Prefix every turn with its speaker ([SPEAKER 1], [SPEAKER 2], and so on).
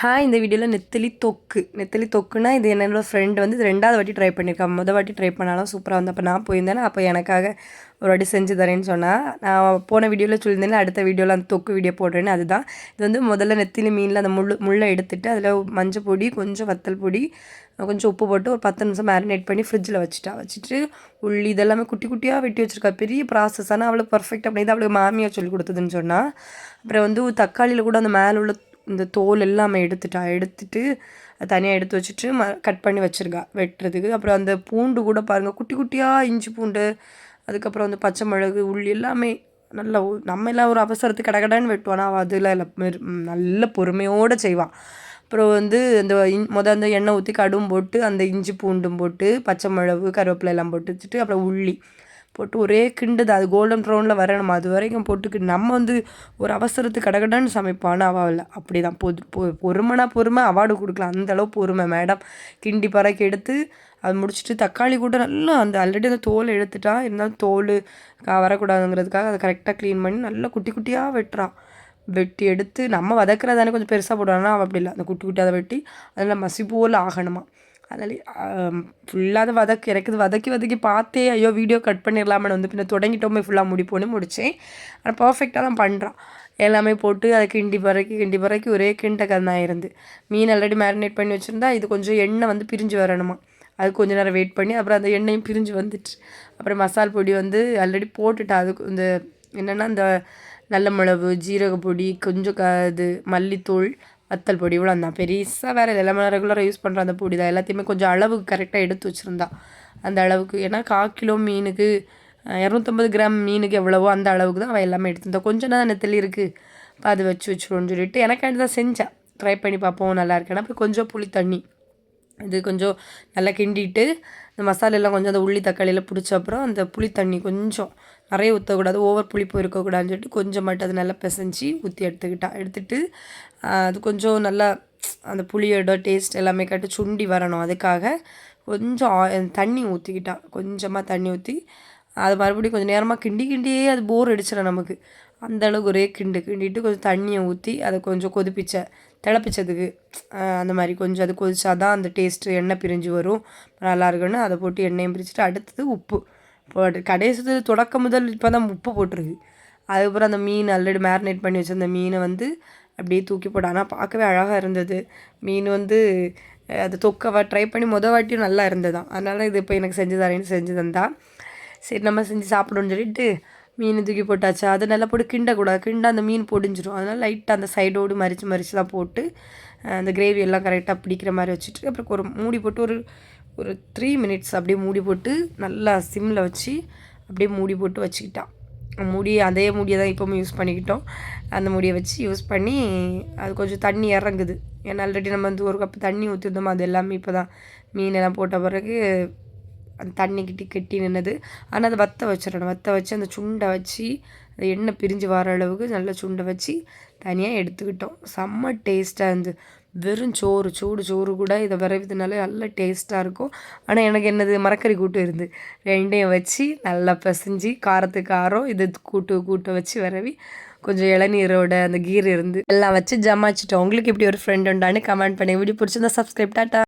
[SPEAKER 1] Hi இந்த வீடியோவில் நெத்திலி தொக்கு. நெத்திலி தொக்குனா இது என்னோடய ஃப்ரெண்டு வந்து இது ரெண்டாவது வாட்டி ட்ரை பண்ணியிருக்கேன் முதல் வாட்டி ட்ரை பண்ணாலும் சூப்பராக வந்து அப்போ நான் போயிருந்தேன் அப்போ எனக்காக ஒரு வாட்டி செஞ்சு தரேன்னு சொன்னால் நான் போன வீடியோவில் சொல்லியிருந்தேன் அடுத்த வீடியோவில் அந்த தொக்கு வீடியோ போடுறேன்னு அதுதான். இது வந்து முதல்ல நெத்திலி மீனில் அந்த முள் முள்ளை எடுத்துட்டு அதில் மஞ்சள் பொடி கொஞ்சம் வத்தல் பொடி கொஞ்சம் உப்பு போட்டு ஒரு பத்து நிமிஷம் மேரினேட் பண்ணி ஃப்ரிட்ஜில் வச்சுட்டா. வச்சுட்டு உள்ளி இதெல்லாமே குட்டி குட்டியாக வெட்டி வச்சுருக்கா. பெரிய ப்ராசஸ் ஆனால் அவளுக்கு பர்ஃபெக்ட் அப்படின்னு அவளுக்கு மாமியாக சொல்லி கொடுத்ததுன்னு சொன்னால் அப்புறம் வந்து தக்காளியில் கூட அந்த மேலே உள்ள இந்த தோல் எல்லாமே எடுத்துட்டா எடுத்துட்டு தனியாக எடுத்து வச்சுட்டு ம கட் பண்ணி வச்சுருக்கா வெட்டுறதுக்கு. அப்புறம் அந்த பூண்டு கூட பாருங்கள் குட்டி குட்டியாக இஞ்சி பூண்டு அதுக்கப்புறம் வந்து பச்சை மிளகு உள்ளி எல்லாமே நல்லா நம்ம எல்லாம் ஒரு அவசரத்துக்கு கடகடன்னு வெட்டுவானா அவள் அதில் நல்ல பொறுமையோடு செய்வான் அப்புறம் வந்து இந்த இன் மொதல் அந்த எண்ணெய் ஊற்றி கடும் போட்டு அந்த இஞ்சி பூண்டும் போட்டு பச்சை மிளகு கருவேப்பிலை எல்லாம் போட்டு வச்சுட்டு அப்புறம் உள்ளி. போட்டு ஒரே கிண்டுது. அது கோல்டன் ப்ரௌனில் வரணும் அது வரைக்கும் போட்டுக்கு நம்ம வந்து ஒரு அவசரத்துக்கு கடகடன்னு சமைப்பான்னு அவள் அப்படி தான் பொது பொ பொறுமைனா பொறுமை அவார்டு கொடுக்கலாம். அந்தளவு பொறுமை மேடம் கிண்டி பறக்கி எடுத்து அது முடிச்சுட்டு தக்காளி கூட நல்லா அந்த ஆல்ரெடி அந்த தோல் எடுத்துட்டா இருந்தாலும் தோல் வரக்கூடாதுங்கிறதுக்காக அதை கரெக்டாக க்ளீன் பண்ணி நல்லா குட்டி குட்டியாக வெட்டுறான் வெட்டி எடுத்து நம்ம வதக்குறதானே கொஞ்சம் பெருசாக போடுவாங்கன்னா அவள் அப்படி இல்லை. அந்த குட்டி குட்டியாக வெட்டி அதில் மசி போல் ஆகணுமா? அதனால் ஃபுல்லாக அதை வதக்கி இறக்குது வதக்கி வதக்கி பார்த்தே ஐயோ வீடியோ கட் பண்ணிடலாமே வந்து பின்ன தொடங்கிட்டோமே ஃபுல்லாக முடிப்போன்னு முடித்தேன் ஆனால் பர்ஃபெக்டாக தான் பண்ணுறான் எல்லாமே போட்டு அதை கிண்டி பறக்கி கிண்டி பறக்கி ஒரே கிண்ட கதான் இருந்து. மீன் ஆல்ரெடி மேரினேட் பண்ணி வச்சுருந்தா இது கொஞ்சம் எண்ணெய் வந்து பிரிஞ்சு வரணுமா? அது கொஞ்ச நேரம் வெயிட் பண்ணி அப்புறம் அந்த எண்ணெயும் பிரிஞ்சு வந்துட்டு அப்புறம் மசால் பொடி வந்து ஆல்ரெடி போட்டுட்டா அதுக்கு இந்த என்னென்னா இந்த நல்ல மிளகு ஜீரக பொடி கொஞ்சம் க இது மல்லித்தூள் வத்தல் பொடி இவ்வளோ தான் பெருசாக வேறு எல்லாமே ரெகுலராக யூஸ் பண்ணுற அந்த பொடி தான். எல்லாத்தையுமே கொஞ்சம் அளவுக்கு கரெக்டாக எடுத்து வச்சுருந்தா அந்த அளவுக்கு. ஏன்னா கால் கிலோ மீனுக்கு இரநூத்தம்பது கிராம் மீனுக்கு எவ்வளவோ அந்த அளவுக்கு தான் அவள் எல்லாமே எடுத்துருந்தா கொஞ்சம் தான் நெத்தலி இருக்குது இப்போ அது வச்சு வச்சுருவோன்னு சொல்லிட்டு எனக்காண்டி தான் செஞ்சேன். ட்ரை பண்ணி பார்ப்போம் நல்லா இருக்கேன் அப்புறம் கொஞ்சம் புளி தண்ணி இது கொஞ்சம் நல்லா கிண்டிட்டு இந்த மசாலெல்லாம் கொஞ்சம் அந்த உள்ளி தக்காளியில் பிடிச்ச அப்புறம் அந்த புளி தண்ணி கொஞ்சம் நிறைய ஊற்றக்கூடாது ஓவர் புளிப்பு இருக்கக்கூடாதுன்னு சொல்லிட்டு கொஞ்சம் மட்டும் அது நல்லா பிசைஞ்சி ஊற்றி எடுத்துக்கிட்டா எடுத்துகிட்டு அது கொஞ்சம் நல்லா அந்த புளியோட டேஸ்ட் எல்லாமே கட்டு சுண்டி வரணும். அதுக்காக கொஞ்சம் தண்ணி ஊற்றிக்கிட்டா கொஞ்சமாக தண்ணி ஊற்றி அது மறுபடியும் கொஞ்சம் நேரமாக கிண்டி கிண்டியே அது போர் அடிச்சிடும் நமக்கு. அந்த அளவுக்கு ஒரே கிண்டு. கிண்டிட்டு கொஞ்சம் தண்ணியை ஊற்றி அதை கொஞ்சம் கொதிப்பிச்ச திளப்பிச்சதுக்கு அந்த மாதிரி கொஞ்சம் அது கொதிச்சா தான் அந்த டேஸ்ட்டு எண்ணெய் பிரிஞ்சு வரும். நல்லா இருக்குன்னு அதை போட்டு எண்ணெயும் பிரிச்சுட்டு அடுத்தது உப்பு. போட்டு கடைசி தொடக்கம் முதல் இப்போ தான் உப்பு போட்டிருக்கு. அதுக்கப்புறம் அந்த மீன் ஆல்ரெடி மேரினேட் பண்ணி வச்சுருந்த மீனை வந்து அப்படியே தூக்கி போட ஆனால் பார்க்கவே அழகாக இருந்தது. மீன் வந்து அது தொக்கவா ட்ரை பண்ணி மொதல் வாட்டியும் நல்லா இருந்ததான் அதனால் இது இப்போ எனக்கு செஞ்சு தரேன்னு செஞ்சு தந்தா. சரி நம்ம செஞ்சு சாப்பிடணும்னு சொல்லிட்டு மீன் தூக்கி போட்டாச்சா. அதை நல்லா போட்டு கிண்டக்கூடாது. கிண்ட அந்த மீன் பொடிஞ்சிடும் அதனால் லைட்டாக அந்த சைடோடு மறித்து மறித்து தான் போட்டு அந்த கிரேவி எல்லாம் கரெக்டாக பிடிக்கிற மாதிரி வச்சுட்டு அப்புறம் ஒரு மூடி போட்டு ஒரு ஒரு த்ரீ மினிட்ஸ் அப்படியே மூடி போட்டு நல்லா சிம்மில் வச்சு அப்படியே மூடி போட்டு வச்சுக்கிட்டான். முடி அதே முடியை தான் இப்போவும் யூஸ் பண்ணிக்கிட்டோம். அந்த முடியை வச்சு யூஸ் பண்ணி அது கொஞ்சம் தண்ணி இறங்குது. ஏன்னா ஆல்ரெடி நம்ம வந்து ஒரு கப் தண்ணி ஊற்றிருந்தோம் அது எல்லாமே இப்போ தான் மீன் எல்லாம் போட்ட பிறகு அந்த தண்ணி கிட்டி கெட்டி நின்னது. ஆனால் அதை வற்ற வச்சிடணும். வற்ற வச்சு அந்த சுண்டை வச்சு அந்த எண்ணெய் பிரிஞ்சு வர அளவுக்கு நல்லா சுண்டை வச்சு தனியாக எடுத்துக்கிட்டோம். செம்ம டேஸ்ட்டாக இருந்து. வெறும் சோறு சூடு சோறு கூட இதை விரைவிதுனால நல்ல டேஸ்ட்டாக இருக்கும். ஆனால் எனக்கு என்னது மரக்கறி கூட்டு இருந்து ரெண்டையும் வச்சு நல்லா பிசைஞ்சு காரத்துக்கு காரம் இது கூட்டு கூட்டு வச்சு விரவி கொஞ்சம் இளநீரோட அந்த கீர் இருந்து எல்லாம் வச்சு ஜமாச்சிட்டோம். உங்களுக்கு இப்படி ஒரு ஃப்ரெண்ட் உண்டான்னு கமெண்ட் பண்ணி வீடியோ பிடிச்சிருந்தா சப்ஸ்கிரைப் டாட்டா.